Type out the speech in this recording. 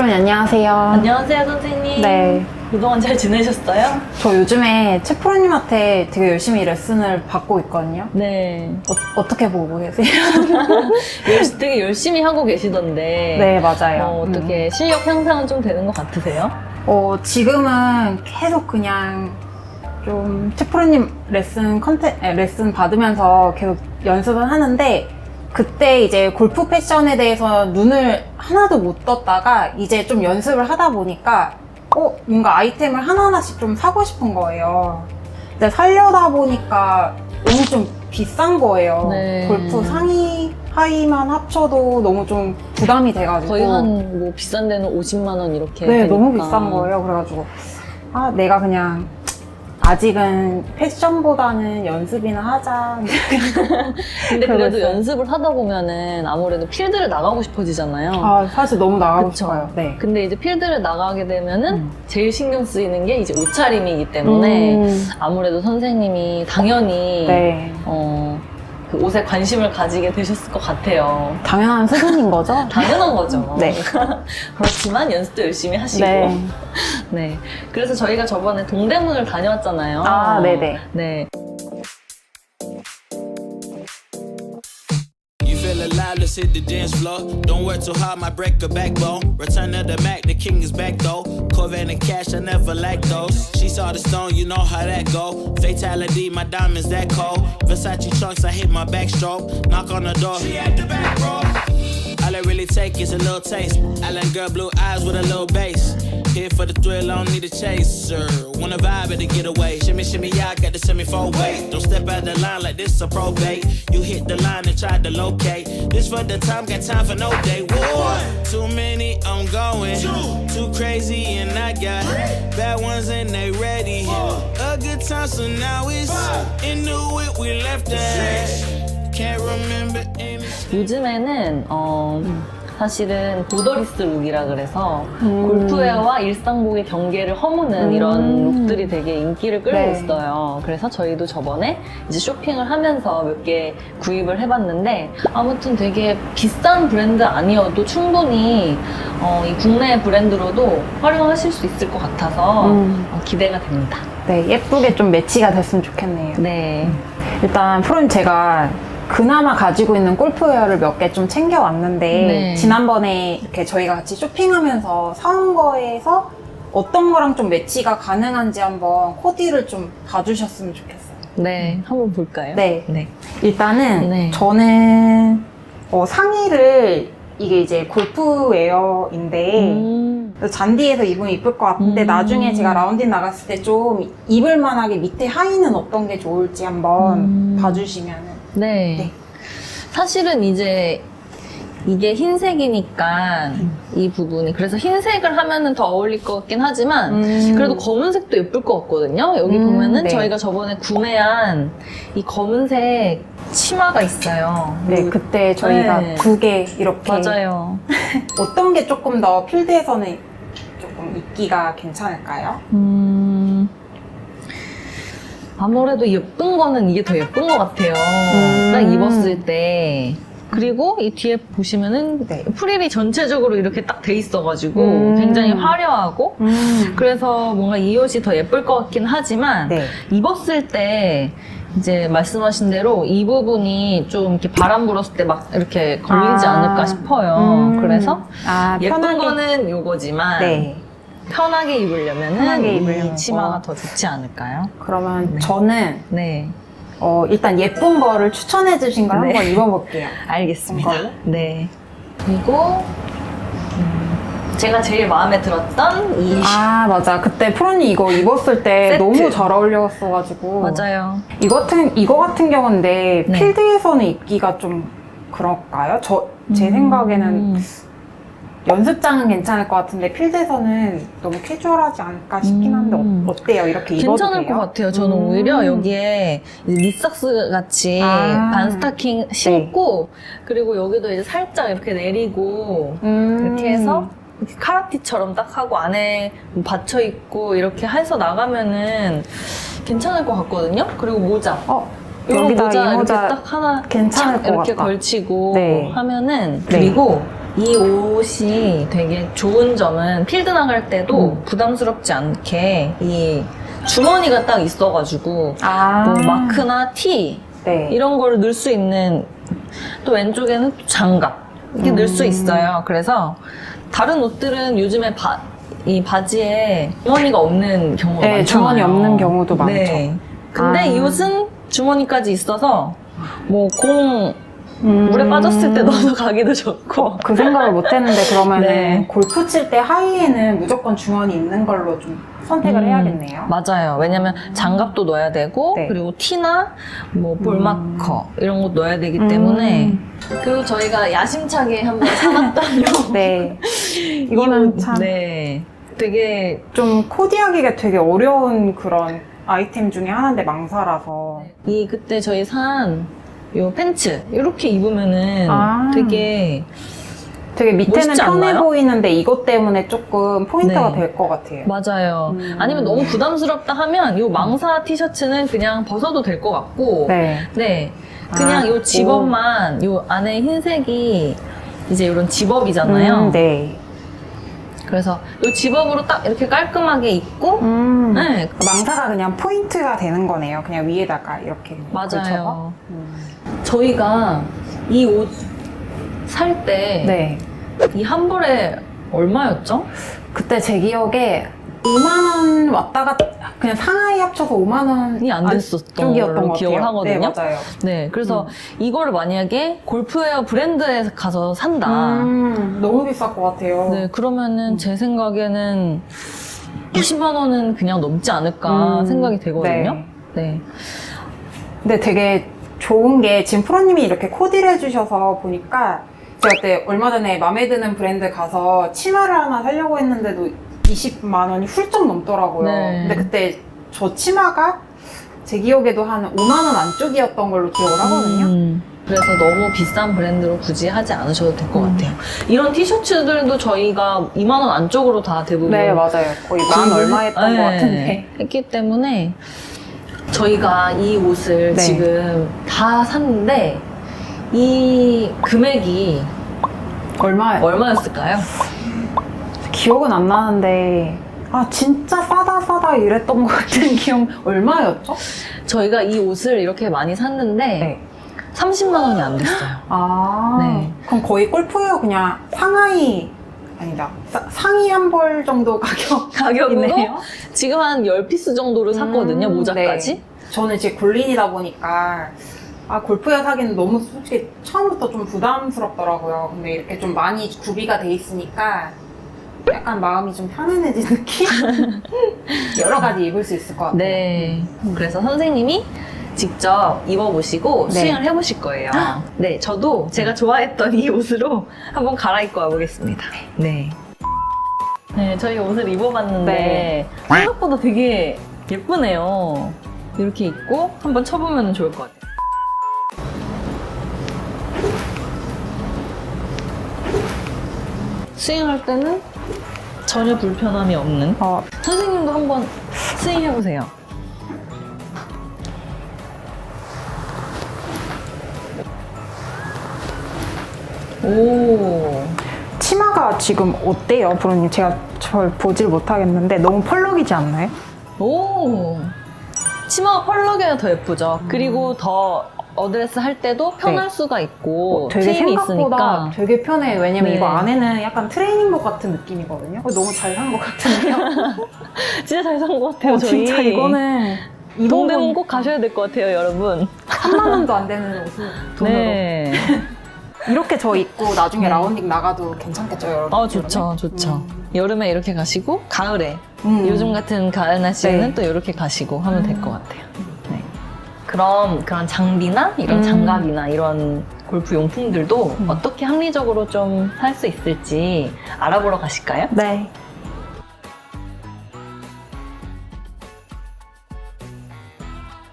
프로님 안녕하세요. 안녕하세요, 선생님. 네. 그동안 잘 지내셨어요? 저 요즘에 채 프로님한테 되게 열심히 레슨을 받고 있거든요. 네. 어, 떻게 보고 계세요? 열- 되게 열심히 하고 계시던데. 네, 맞아요. 어, 어떻게 실력 향상은 좀 되는 것 같으세요? 음. 어, 지금은 계속 그냥 좀채 프로님 레슨 컨텐, 에, 레슨 받으면서 계속 연습을 하는데 그때 이제 골프 패션에 대해서 눈을 하나도 못 떴다가 이제 좀 연습을 하다 보니까 어, 뭔가 아이템을 하나하나씩 좀 사고 싶은 거예요. 근데 살려다 보니까 너무 좀 비싼 거예요. 네. 골프 상의, 하의만 합쳐도 너무 좀 부담이 돼가지고. 거의 한 뭐 비싼 데는 50만 원 이렇게. 네, 되니까. 너무 비싼 거예요. 그래가지고, 아, 내가 그냥, 아직은 패션보다는 연습이나 하자. 근데 그래도 있어요. 연습을 하다 보면은 아무래도 필드를 나가고 싶어지잖아요. 아, 사실 너무 나가고 그쵸. 싶어요. 네. 근데 이제 필드를 나가게 되면은 음. 제일 신경 쓰이는 게 이제 옷차림이기 때문에 음, 아무래도 선생님이 당연히 네. 어, 그 옷에 관심을 가지게 되셨을 것 같아요. 당연한 수준인 거죠? 당연한 거죠. 네. 그렇지만 연습도 열심히 하시고. 네. 네. 그래서 저희가 저번에 동대문을 다녀왔잖아요. 아, 네네. 네. Let's hit the dance floor. Don't work too hard, my break a backbone. Return of the Mac, the king is back though. Corvette and cash, I never lack those. She saw the stone, you know how that go. Fatality, my diamonds that cold. Versace trunks, I hit my backstroke. Knock on the door, she at the back, bro. All I really take is a little taste. Island girl, blue eyes with a little bass. Here for the thrill, I don't need a chaser. Wanna vibe at a getaway. Shimmy, shimmy, yeah, I got the semi four way. Don't step out the line like this a probate. You hit the line and try to locate. This for the time, got time for no day. One, too many, I'm going. Too crazy, and I got bad ones and they ready. A good time, so now it's into it. We left at. Can't remember any. 요즘에는, 어, 사실은 보더리스 룩이라 그래서 음. 골프웨어와 일상복의 경계를 허무는 음. 이런 룩들이 되게 인기를 끌고 네. 있어요. 그래서 저희도 저번에 이제 쇼핑을 하면서 몇 개 구입을 해봤는데 아무튼 되게 비싼 브랜드 아니어도 충분히 어, 이 국내 브랜드로도 활용하실 수 있을 것 같아서 음. 어, 기대가 됩니다. 네, 예쁘게 좀 매치가 됐으면 좋겠네요. 네. 일단 프로님 제가 그나마 가지고 있는 골프웨어를 몇 개 좀 챙겨왔는데 네. 지난번에 이렇게 저희가 같이 쇼핑하면서 사온 거에서 어떤 거랑 좀 매치가 가능한지 한번 코디를 좀 봐주셨으면 좋겠어요. 네. 한번 볼까요? 네. 네. 일단은 네. 저는 어, 상의를 이게 이제 골프웨어인데 음. 잔디에서 입으면 이쁠 것 같은데 음. 나중에 제가 라운딩 나갔을 때 좀 입을 만하게 밑에 하의는 어떤 게 좋을지 한번 음. 봐주시면은 네. 네. 사실은 이제 이게 흰색이니까 이 부분이 그래서 흰색을 하면은 더 어울릴 것 같긴 하지만 음. 그래도 검은색도 예쁠 것 같거든요. 여기 음, 보면은 네. 저희가 저번에 구매한 이 검은색 치마가 있어요. 네, 그때 저희가 네. 두개 이렇게 맞아요. 어떤 게 조금 더 필드에서는 조금 입기가 괜찮을까요? 음. 아무래도 예쁜 거는 이게 더 예쁜 것 같아요. 음. 딱 입었을 때. 그리고 이 뒤에 보시면은 네. 프릴이 전체적으로 이렇게 딱 돼 있어가지고 음. 굉장히 화려하고 음. 그래서 뭔가 이 옷이 더 예쁠 것 같긴 하지만 네. 입었을 때 이제 말씀하신 대로 이 부분이 좀 이렇게 바람 불었을 때 막 이렇게 걸리지 아. 않을까 싶어요. 음. 그래서 아, 예쁜 편하게. 거는 요거지만 네. 편하게 입으려면은 편하게 이 입으려면 치마가 뭐. 더 좋지 않을까요? 그러면 네. 저는 네, 어, 일단 예쁜 거를 추천해 주신 걸 네. 한번 입어볼게요. 알겠습니다. 이걸로? 네. 그리고 음, 제가 제일 마음에 들었던 이 아 맞아. 그때 프로님 이거 입었을 때 세트. 너무 잘 어울렸어가지고. 맞아요. 이거 같은 이거 같은 경우인데 네. 필드에서는 입기가 좀 그럴까요? 저제 음. 생각에는 연습장은 괜찮을 것 같은데 필드에서는 너무 캐주얼하지 않을까 싶긴 한데 음. 어, 어때요? 이렇게 입어도 괜찮을 돼요? 것 같아요. 저는 음. 오히려 여기에 니삭스 같이 아. 반 스타킹 신고 그리고 여기도 이제 살짝 이렇게 내리고 음. 이렇게 해서 이렇게 카라티처럼 딱 하고 안에 뭐 받쳐 입고 이렇게 해서 나가면은 괜찮을 것 같거든요. 그리고 모자. 어 이런 여기다 모자 이 이렇게 모자 딱 하나 괜찮을 착 것 이렇게 같다. 걸치고 네. 하면은 네. 그리고 이 옷이 되게 좋은 점은 필드 나갈 때도 음. 부담스럽지 않게 이 주머니가 딱 있어가지고 아. 뭐 마크나 티 네. 이런 거를 넣을 수 있는 또 왼쪽에는 또 장갑 이렇게 넣을 수 음. 있어요. 그래서 다른 옷들은 요즘에 바, 이 바지에 주머니가 없는 경우가 네, 많잖아요. 주머니 없는 경우도 많죠. 네. 근데 아. 이 옷은 주머니까지 있어서 뭐공 음. 물에 빠졌을 때 넣어서 가기도 좋고 그 생각을 못 했는데 그러면은 네. 골프 칠 때 하의에는 무조건 주머니 있는 걸로 좀 선택을 음, 해야겠네요. 맞아요. 왜냐면 장갑도 넣어야 되고 네. 그리고 티나 뭐 볼마커 이런 거 넣어야 되기 음. 때문에 그리고 저희가 야심차게 한번 사놨다면 네. 이거는 참 네. 되게 좀 코디하기가 되게 어려운 그런 아이템 중에 하나인데 망사라서. 이 그때 저희 산 요 팬츠 이렇게 입으면은 아. 되게 되게 밑에는 멋있지 편해 않나요? 보이는데 이것 때문에 조금 포인트가 네. 될 것 같아요. 맞아요. 음. 아니면 너무 부담스럽다 하면 요 망사 티셔츠는 그냥 벗어도 될 것 같고 네. 네. 그냥 아, 요 집업만 요 안에 흰색이 이제 이런 집업이잖아요. 음, 네. 그래서 요 집업으로 딱 이렇게 깔끔하게 입고 음. 네. 망사가 그냥 포인트가 되는 거네요. 그냥 위에다가 이렇게 걸쳐서. 맞아요. 음. 저희가 이 옷 살 때이 네. 한 벌에 얼마였죠? 그때 제 기억에 2만 원 왔다가 그냥 상하이 합쳐서 5만 원이 안 됐었던 걸로 것 기억을 같아요. 하거든요. 네, 맞아요. 네. 그래서 음. 이거를 만약에 골프웨어 브랜드에 가서 산다. 음, 너무 비쌀 것 같아요. 네, 그러면은 음. 제 생각에는 20만 원은 그냥 넘지 않을까 음, 생각이 되거든요. 네. 네. 근데 되게 좋은 게 지금 프로님이 이렇게 코디를 해주셔서 보니까 제가 그때 얼마 전에 마음에 드는 브랜드 가서 치마를 하나 사려고 했는데도 20만 원이 훌쩍 넘더라고요. 네. 근데 그때 저 치마가 제 기억에도 한 5만 원 안쪽이었던 걸로 기억을 하거든요. 음, 그래서 너무 비싼 브랜드로 굳이 하지 않으셔도 될것 음. 같아요. 이런 티셔츠들도 저희가 2만 원 안쪽으로 다 대부분 네, 맞아요. 거의 만 구입을 얼마 했- 했던 네, 것 같은데. 했기 때문에 저희가 이 옷을 네. 지금 다 샀는데 이 금액이 얼마, 얼마였을까요? 기억은 안 나는데, 아, 진짜 싸다 싸다 이랬던 것 같은 기억, 얼마였죠? 저희가 이 옷을 이렇게 많이 샀는데 네. 30만 원이 안 됐어요. 아, 네. 그럼 거의 골프웨어 그냥 상하이, 아니다. 싸- 상의 한 벌 정도 가격. 가격으로 이네요. 지금 한 10피스 정도를 샀거든요, 음, 모자까지. 네. 저는 이제 굴린이다 보니까, 아, 골프웨어 사기는 너무 솔직히 처음부터 좀 부담스럽더라고요. 근데 이렇게 좀 많이 구비가 돼 있으니까, 약간 마음이 좀 편안해진 느낌? 여러 가지 입을 수 있을 것 같아요. 네. 그래서 선생님이 직접 입어보시고 네. 수행을 해보실 거예요. 네, 저도 제가 좋아했던 이 옷으로 한번 갈아입고 와보겠습니다. 네. 네, 저희 옷을 입어봤는데 네. 생각보다 되게 예쁘네요. 이렇게 입고 한번 쳐보면 좋을 것 같아요. 스윙할 때는 전혀 불편함이 없는 어, 선생님도 한번 스윙 해보세요. 오. 치마가 지금 어때요, 브로님? 제가 절 보질 못하겠는데, 너무 펄럭이지 않나요? 오. 치마가 펄럭여야 더 예쁘죠. 그리고 더 어드레스 할 때도 편할 수가 있고 음. 네. 어, 되게 생각보다 있으니까. 되게 편해. 왜냐면 네. 이거 안에는 약간 트레이닝복 같은 느낌이거든요. 어, 너무 잘 산 것 같은데요? 진짜 잘 산 것 같아요. 어, 저희. 진짜 이거는 동대문 꼭 가셔야 될 것 같아요, 여러분. 3만 원도 안 되는 옷을 돈으로 네. 이렇게 저 입고 나중에 네. 라운딩 나가도 괜찮겠죠, 여러분? 어, 좋죠, 좋죠. 여름에 이렇게 가시고, 가을에 음. 요즘 같은 가을 날씨에는 네. 또 이렇게 가시고 하면 될 것 같아요. 네. 그럼 그런 장비나 이런 음. 장갑이나 이런 골프 용품들도 음. 어떻게 합리적으로 좀 살 수 있을지 알아보러 가실까요? 네.